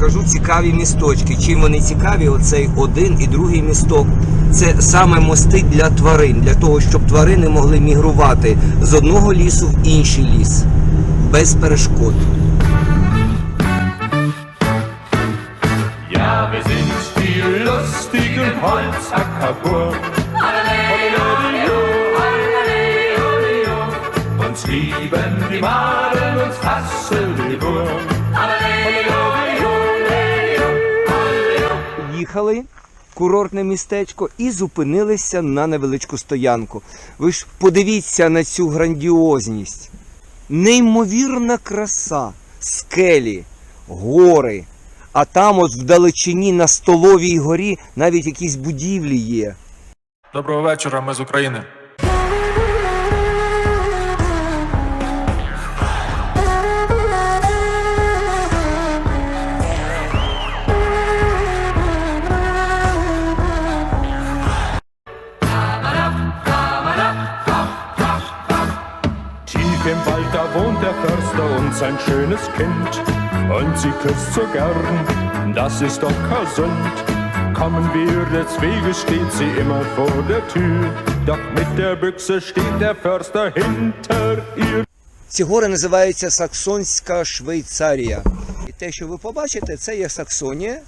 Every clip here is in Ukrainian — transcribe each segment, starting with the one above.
покажу цікаві місточки. Чим вони цікаві? Оцей один і другий місток. Це саме мости для тварин, для того, щоб тварини могли мігрувати з одного лісу в інший ліс без перешкод. Lustigen Holzackerburg. Їхали курортне містечко і зупинилися на невеличку стоянку. Ви ж подивіться на цю грандіозність. Неймовірна краса, скелі, гори. А там от вдалечині на столовій горі навіть якісь будівлі є. Доброго вечора, ми з України. Sein schönes Kind. Und sie küsst so gern, das ist doch gesund. Kommen wir des Weges, steht sie immer vor der Tür. Doch mit der Büchse steht der Förster hinter ihr. Ці гори називаються Саксонська Швейцарія. І те, що ви побачите, це є Саксонія,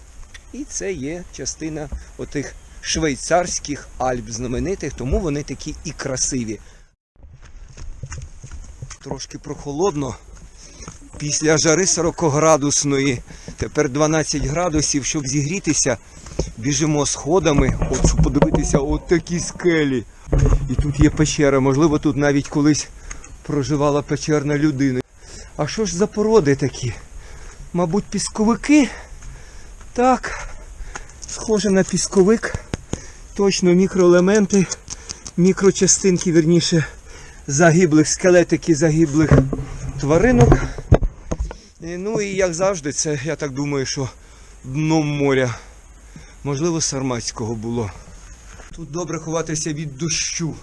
і це є частина отих швейцарських Альп знаменитих, тому вони такі і красиві. Трошки прохолодно. Після жари 40-градусної, тепер 12 градусів, щоб зігрітися, біжимо сходами, от подивитися от такі скелі. І тут є печера, можливо, тут навіть колись проживала печерна людина. А що ж за породи такі? Мабуть, пісковики? Так, схоже на пісковик. Точно мікроелементи, мікрочастинки, вірніше, загиблих скелетики загиблих тваринок. І, Ну і як завжди, це я так думаю, що дно моря. Можливо, Сарматського було. Тут добре ховатися від дощу.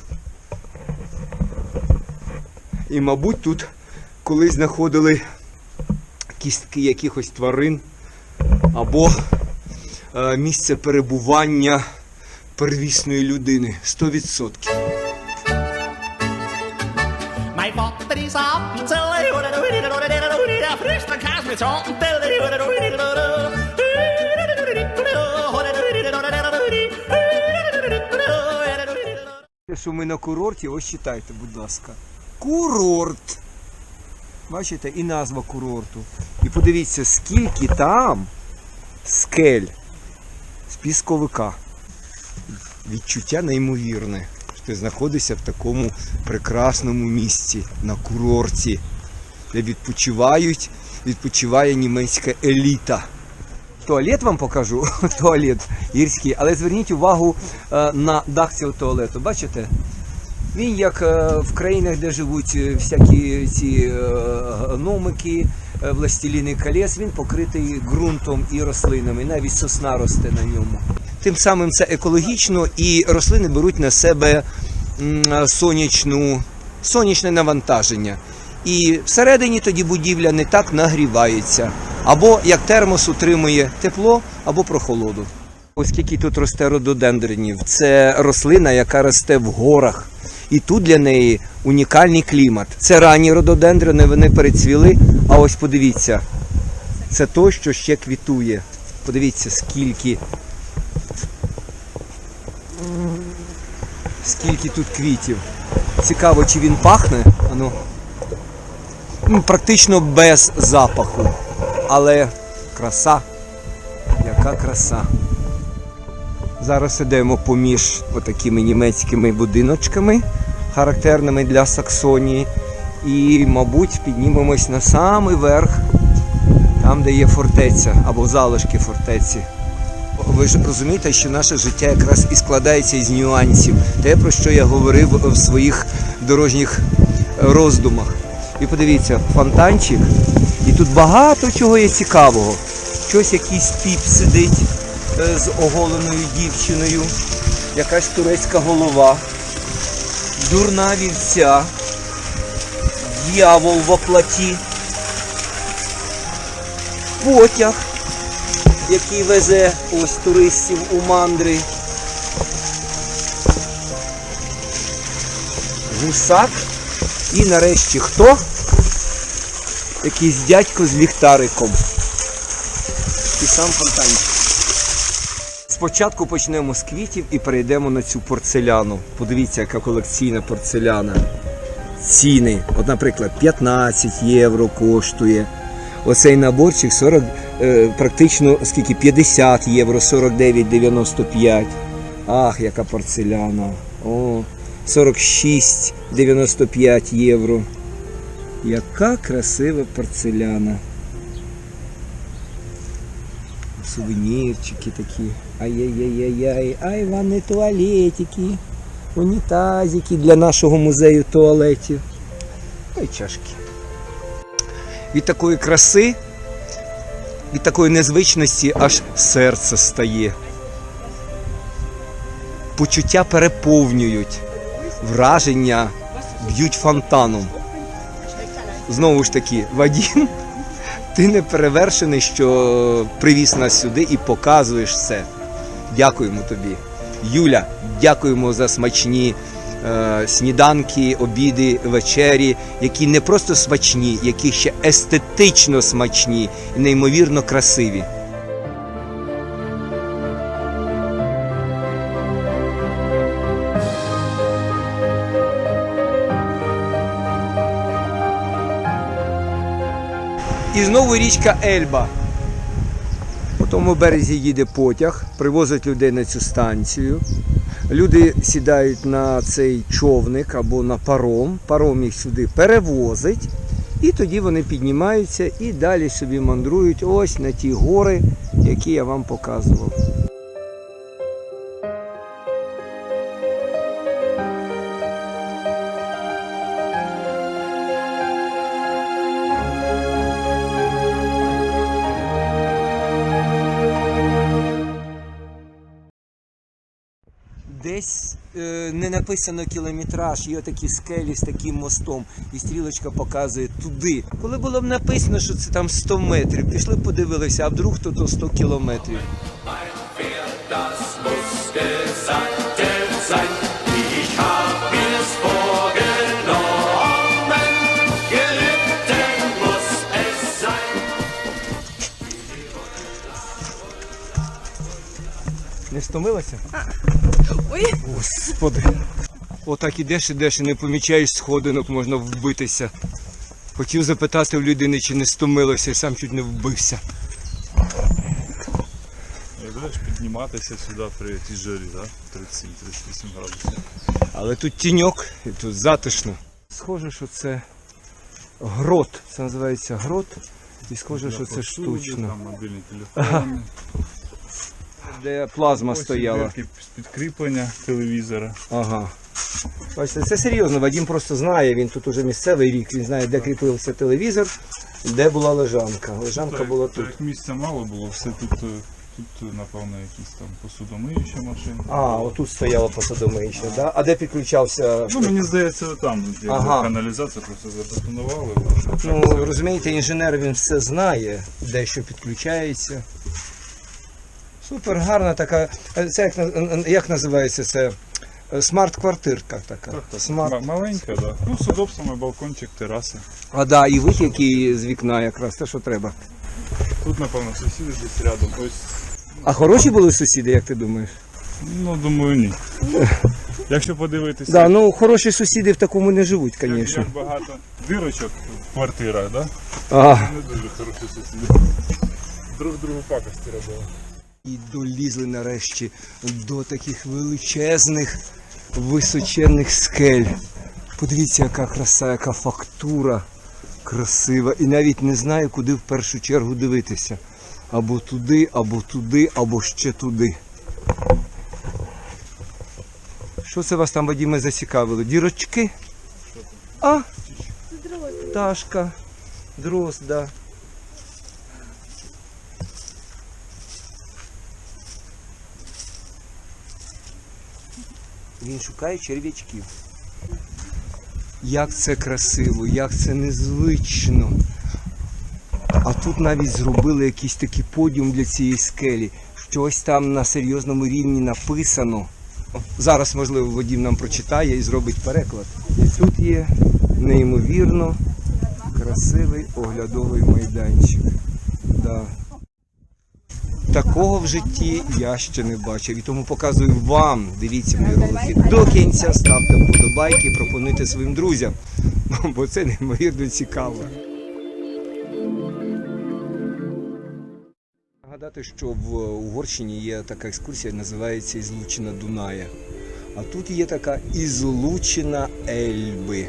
І, мабуть, тут колись знаходили кістки якихось тварин або е, місце перебування первісної людини. 100%. Що ми на курорті, ось читайте, будь ласка. Курорт. Бачите, і назва курорту. І подивіться, скільки там скель з пісковика. Відчуття неймовірне, що ти знаходишся в такому прекрасному місці на курорті, де відпочивають, відпочиває німецька еліта. Туалет вам покажу, туалет гірський, але зверніть увагу е, на дах цього туалету. Бачите? Він як е, в країнах, де живуть е, всякі ці гномики, властеліни колес, він покритий ґрунтом і рослинами, навіть сосна росте на ньому. Тим самим це екологічно і рослини беруть на себе сонячну, сонячне навантаження. І всередині тоді будівля не так нагрівається. Або як термос утримує тепло, або прохолоду. Оскільки тут росте рододендренів, це рослина, яка росте в горах. І тут для неї унікальний клімат. Це ранні рододендрени, вони перецвіли. А ось подивіться, це то, що ще квітує. Подивіться, скільки. Скільки тут квітів. Цікаво, чи він пахне. Ану. Практично без запаху. Але краса. Яка краса. Зараз ідемо поміж отакими німецькими будиночками, характерними для Саксонії. І, мабуть, піднімемось на самий верх, там, де є фортеця або залишки фортеці. Ви ж розумієте, що наше життя якраз і складається із нюансів. Те, про що я говорив в своїх дорожніх роздумах. І подивіться, фонтанчик. І тут багато чого є цікавого. Щось якийсь піп сидить е, з оголеною дівчиною, якась турецька голова, дурна вівця, дьявол в оплаті, потяг, який везе ось туристів у мандри. Гусак. І нарешті хто? Якийсь дядько з ліхтариком. І сам фонтанчик. Спочатку почнемо з квітів і перейдемо на цю порцеляну. Подивіться, яка колекційна порцеляна. Ціни. От, наприклад, 15 євро коштує. Оцей наборчик 40, е, практично скільки 50 євро, 49,95. Ах, яка порцеляна. О, 46,95 євро. Яка красива порцеляна. Сувенірчики такі. Ай-яй-яй-яй, ай, ванни туалетики, унітазики для нашого музею туалетів. Ой, чашки. Від такої краси, від такої незвичності аж серце стає. Почуття переповнюють, враження б'ють фонтаном. Знову ж таки, Вадім, ти не перевершений, що привіз нас сюди і показуєш все. Дякуємо тобі. Юля, дякуємо за смачні е, сніданки, обіди, вечері, які не просто смачні, які ще естетично смачні і неймовірно красиві. Знову річка Ельба. По тому березі їде потяг, привозить людей на цю станцію. Люди сідають на цей човник або на паром. Паром їх сюди перевозить. І тоді вони піднімаються і далі собі мандрують ось на ті гори, які я вам показував. Написано кілометраж, є такі скелі з таким мостом, і стрілочка показує туди. Коли було б написано, що це там 100 метрів, пішли подивилися, а вдруг то, то 100 кілометрів. Не стомилася? Ой. Господи. Отак ідеш, ідеш і не помічаєш сходинок, можна вбитися. Хотів запитати в людини, чи не стомилося, і сам чуть не вбився. І будеш підніматися сюди при тій жарі, да? 37-38 градусів. Але тут тіньок, і тут затишно. Схоже, що це грот. Це називається грот. І схоже, що це штучно. Там мобільні телефони. Де плазма Ось стояла. дверки з підкріплення телевізора. Ага. Бачите, це серйозно. Вадім просто знає, він тут уже місцевий рік, він знає, де кріпився телевізор, де була лежанка. Лежанка Так, була так тут. як місця мало було, все тут, е, тут напевно, якісь там посудомиючі машини. А, отут стояла посадомище, да? А де підключався? Ну, мені здається, там якби Ага. каналізація просто забетонували. Ну, розумієте, інженер він все знає, де що підключається. Супер гарна така. е, Це як, як називається це? Е, Смарт-квартирка така. Смарт. Маленька, так. Да. Ну, з удобствами, балкончик, тераса. А да, і вид, який з вікна якраз те, що треба. Тут, напевно, сусіди десь рядом. Ось, А хороші були сусіди, як ти думаєш? ну, думаю, ні. Якщо подивитися, Да, ну хороші сусіди в такому не живуть, як, звісно. як багато дирочок в квартирах, да? Ага. не дуже хороші сусіди. Друг другу пакості робили. І долізли нарешті до таких величезних, височенних скель. Подивіться, яка краса, яка фактура красива. І навіть не знаю, куди в першу чергу дивитися. Або туди, або туди, або ще туди. Що це вас там, Вадіме, зацікавило? Дірочки? А? Пташка. Дрозд, Він шукає черв'ячків. Як це красиво, як це незвично. А тут навіть зробили якийсь такий подіум для цієї скелі. Щось там на серйозному рівні написано. Зараз, можливо, Вадім нам прочитає і зробить переклад. І тут є неймовірно красивий оглядовий майданчик. Да. Такого в житті я ще не бачив. І тому показую вам. Дивіться мої ролики до кінця, ставте вподобайки, пропонуйте своїм друзям. Бо це неймовірно цікаво. Нагадати, що в Угорщині є така екскурсія, називається Ізлучина Дуная. А тут є така Ізлучина Ельби.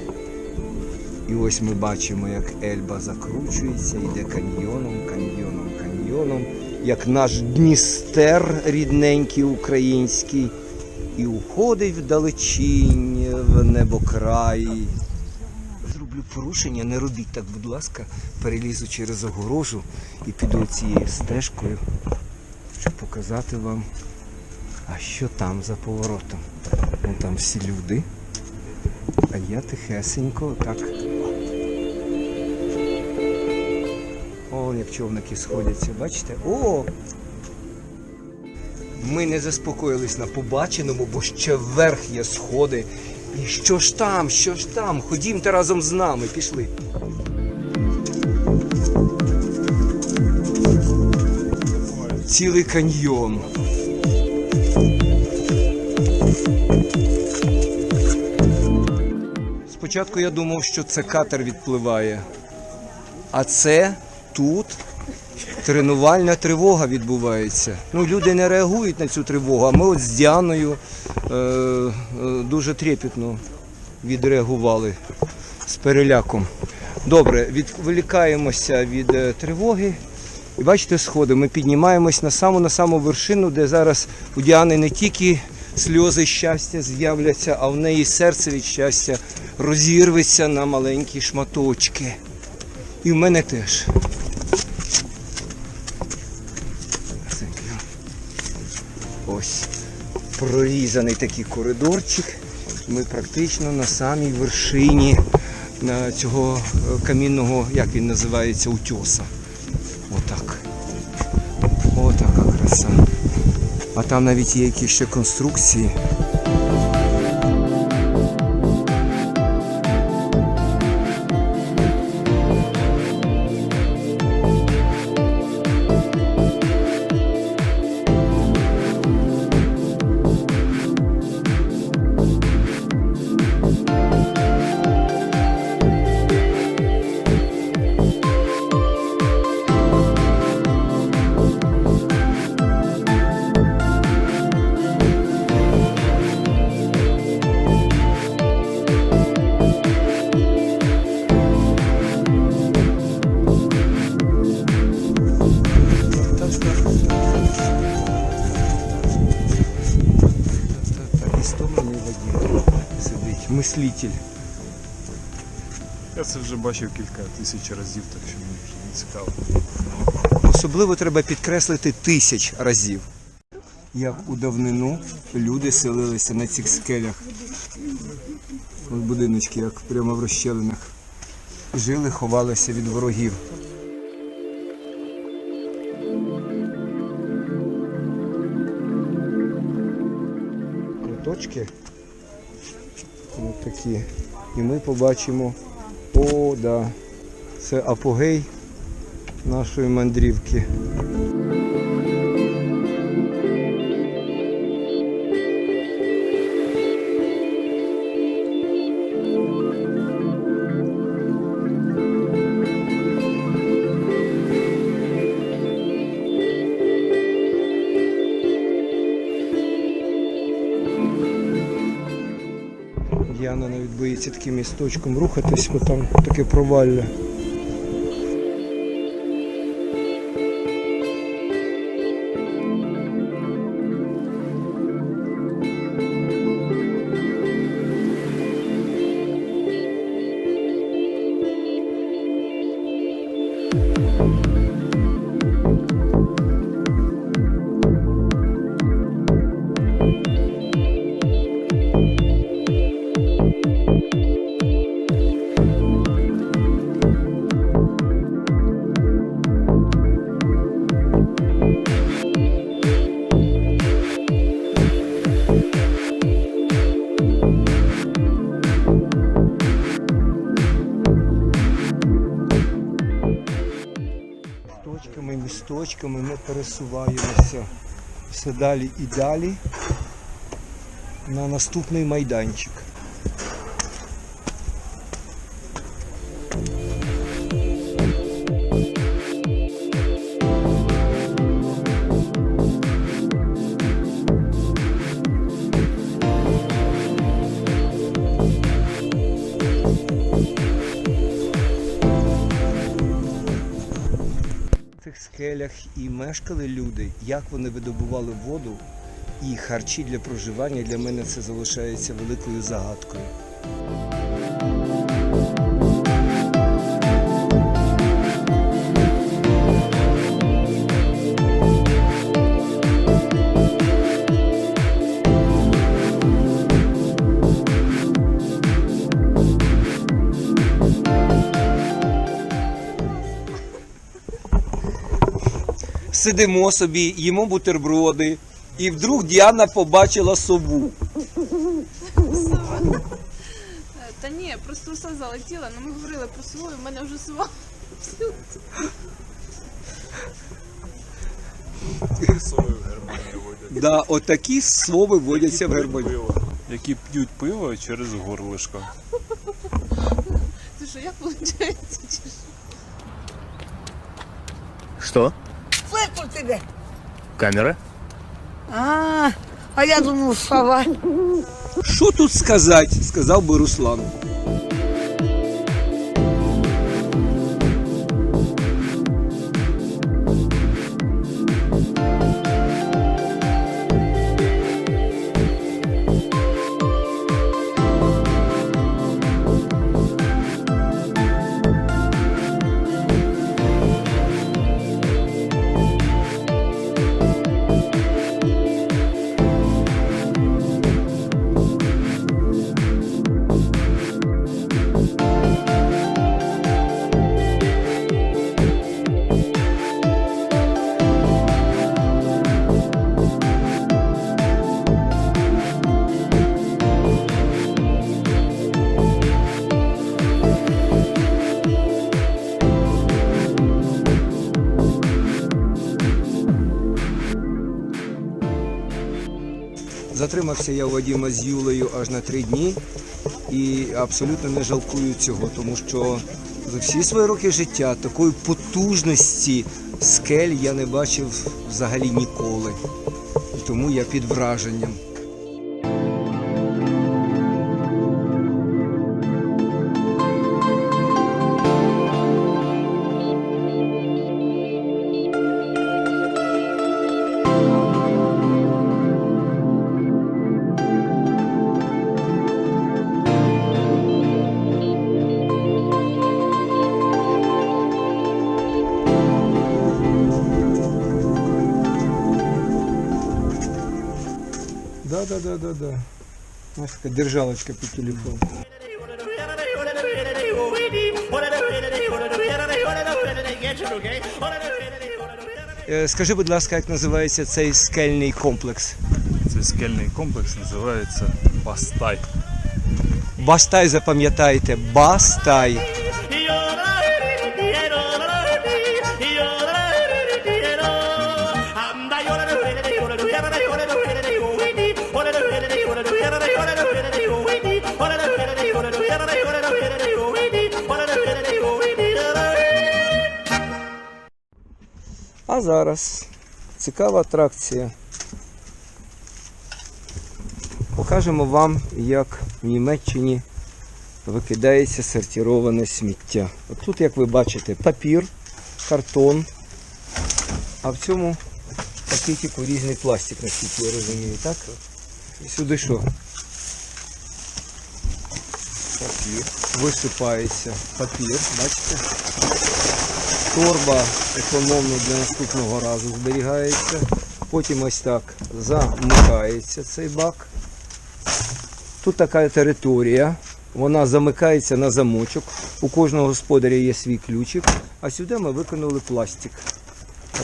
І ось ми бачимо, як Ельба закручується, йде каньйоном, каньйоном, каньйоном, як наш Дністер рідненький український, і уходить вдалечінь в небокрай. Зроблю порушення, не робіть так, будь ласка, перелізу через огорожу і піду цією стежкою, щоб показати вам, а що там за поворотом. Вон там всі люди. А я тихесенько так. О, як човники сходяться, бачите? О! Ми не заспокоїлись на побаченому, бо ще вверх є сходи. І що ж там, що ж там? Ходімте разом з нами, пішли. Цілий каньйон. Спочатку я думав, що це катер відпливає. А це тут тренувальна тривога відбувається. Ну, люди не реагують на цю тривогу, а ми от з Діаною е, е, дуже трепетно відреагували з переляком. Добре, відволікаємося від е, тривоги. І бачите, сходи. Ми піднімаємось на саму на саму вершину, де зараз у Діани не тільки сльози щастя з'являться, а в неї серце від щастя розірветься на маленькі шматочки. І в мене теж. Ось прорізаний такий коридорчик. Ми практично на самій вершині цього е, камінного, як він називається, утьоса. Отак. Отака краса. А там навіть є якісь ще конструкції. Це вже бачив кілька тисяч разів, так що мені вже не цікаво. Особливо треба підкреслити тисяч разів. Як у давнину люди селилися на цих скелях. Ось будиночки, як прямо в розщелинах. Жили, ховалися від ворогів. Куточки. Ось такі. І ми побачимо. О, да. Це апогей нашої мандрівки. Таким місточком рухатись, бо там таке провалля. Маленькими місточками ми пересуваємося все далі і далі на наступний майданчик. І мешкали люди, як вони видобували воду і харчі для проживання, для мене це залишається великою загадкою. Сидимо собі, їмо бутерброди, і вдруг Діана побачила сову. Та ні, просто усе залетіла, ну ми говорили про сову, і в мене вже сова. Сови в Германії водять. Да, отакі сови водяться в Германії. Пиво. Які п'ють пиво через горлишко. Це що, як виходить? Что? У тебя. Камера? А, а я думал, сова. Що тут сказати, сказав би Руслан. Затримався я Вадима з Юлею аж на три дні і абсолютно не жалкую цього, тому що за всі свої роки життя такої потужності скель я не бачив взагалі ніколи. І тому я під враженням. Да, да, да. Знаешь, такая держалочка по телефону. Е, Скажи, будь ласка, як називається цей скельний комплекс? Цей скельний комплекс називається Бастай. Бастай запам'ятайте, Бастай. А зараз цікава атракція. Покажемо вам, як в Німеччині викидається сортироване сміття. От тут, як ви бачите, папір, картон, а в цьому пакетику різний пластик, наскільки я розумію, так? І сюди що? Папір. Висипається папір, бачите? Торба економно для наступного разу зберігається. Потім ось так замикається цей бак. Тут така територія, вона замикається на замочок. У кожного господаря є свій ключик, а сюди ми викинули пластик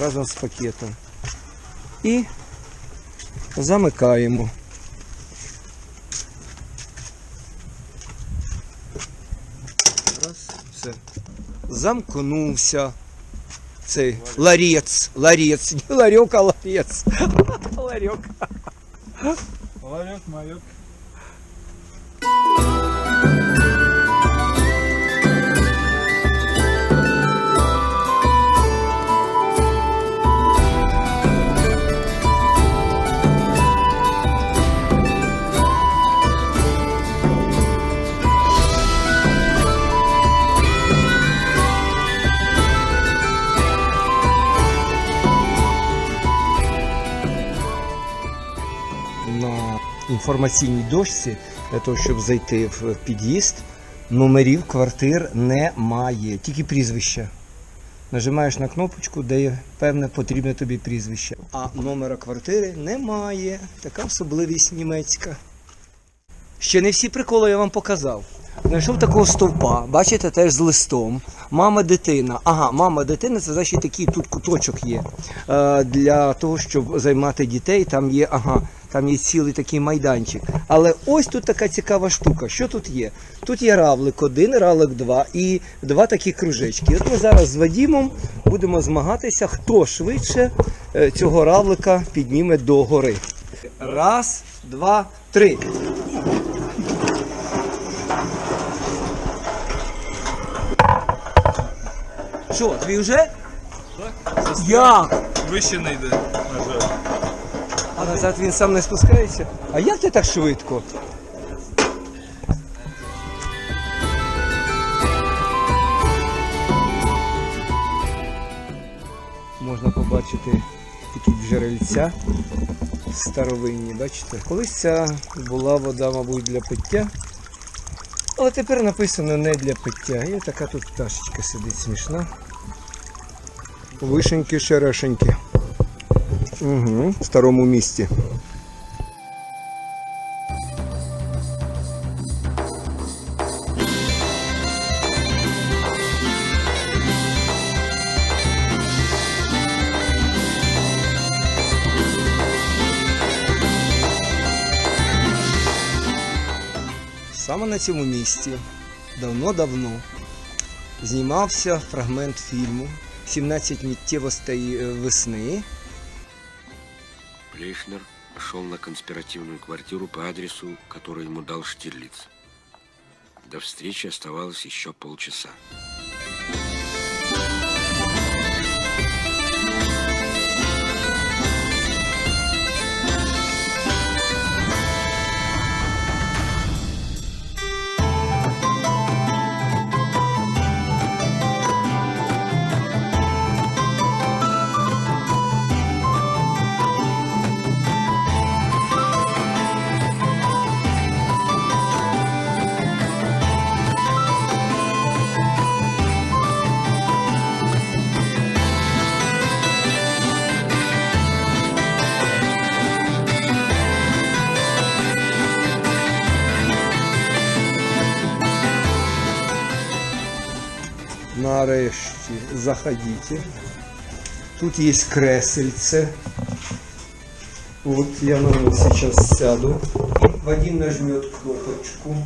разом з пакетом. І замикаємо. Раз, все. Замкнувся. цей ларец, ларец, не ларек, а ларец. Ларек. Ларек, майок. Інформаційній дошці для того, щоб зайти в під'їзд, номерів квартир немає, тільки прізвища. Нажимаєш на кнопочку, де є певне потрібне тобі прізвище. А номера квартири немає. Така особливість німецька. Ще не всі приколи я вам показав. Знайшов такого стовпа, бачите, теж з листом. Мама, дитина. Ага, мама, дитина це значить такий тут куточок є. Е, для того, щоб займати дітей, там є, ага, там є цілий такий майданчик. Але ось тут така цікава штука. Що тут є? Тут є равлик один, равлик два і два такі кружечки. От ми зараз з Вадімом будемо змагатися, хто швидше е, цього равлика підніме до гори. Раз, два, три. Що, твій вже? Як? Вище не йде, на жаль. А назад він сам не спускається. А як ти так швидко? Можна побачити такі джерельця старовинні, бачите? Колись ця була вода, мабуть, для пиття. Але тепер написано не для пиття. І така тут пташечка сидить смішна. Вишеньки, шерешеньки. Угу, в старому місті. Саме на цьому місці давно-давно знімався фрагмент фільму «17 миттєвостей е, весни. Плейшнер пошел на конспиративную квартиру по адресу, который ему дал Штирлиц. До встречи оставалось еще полчаса. Нарешті заходите. Тут есть кресельце. Вот я на него сейчас сяду. Вадим нажмет кнопочку.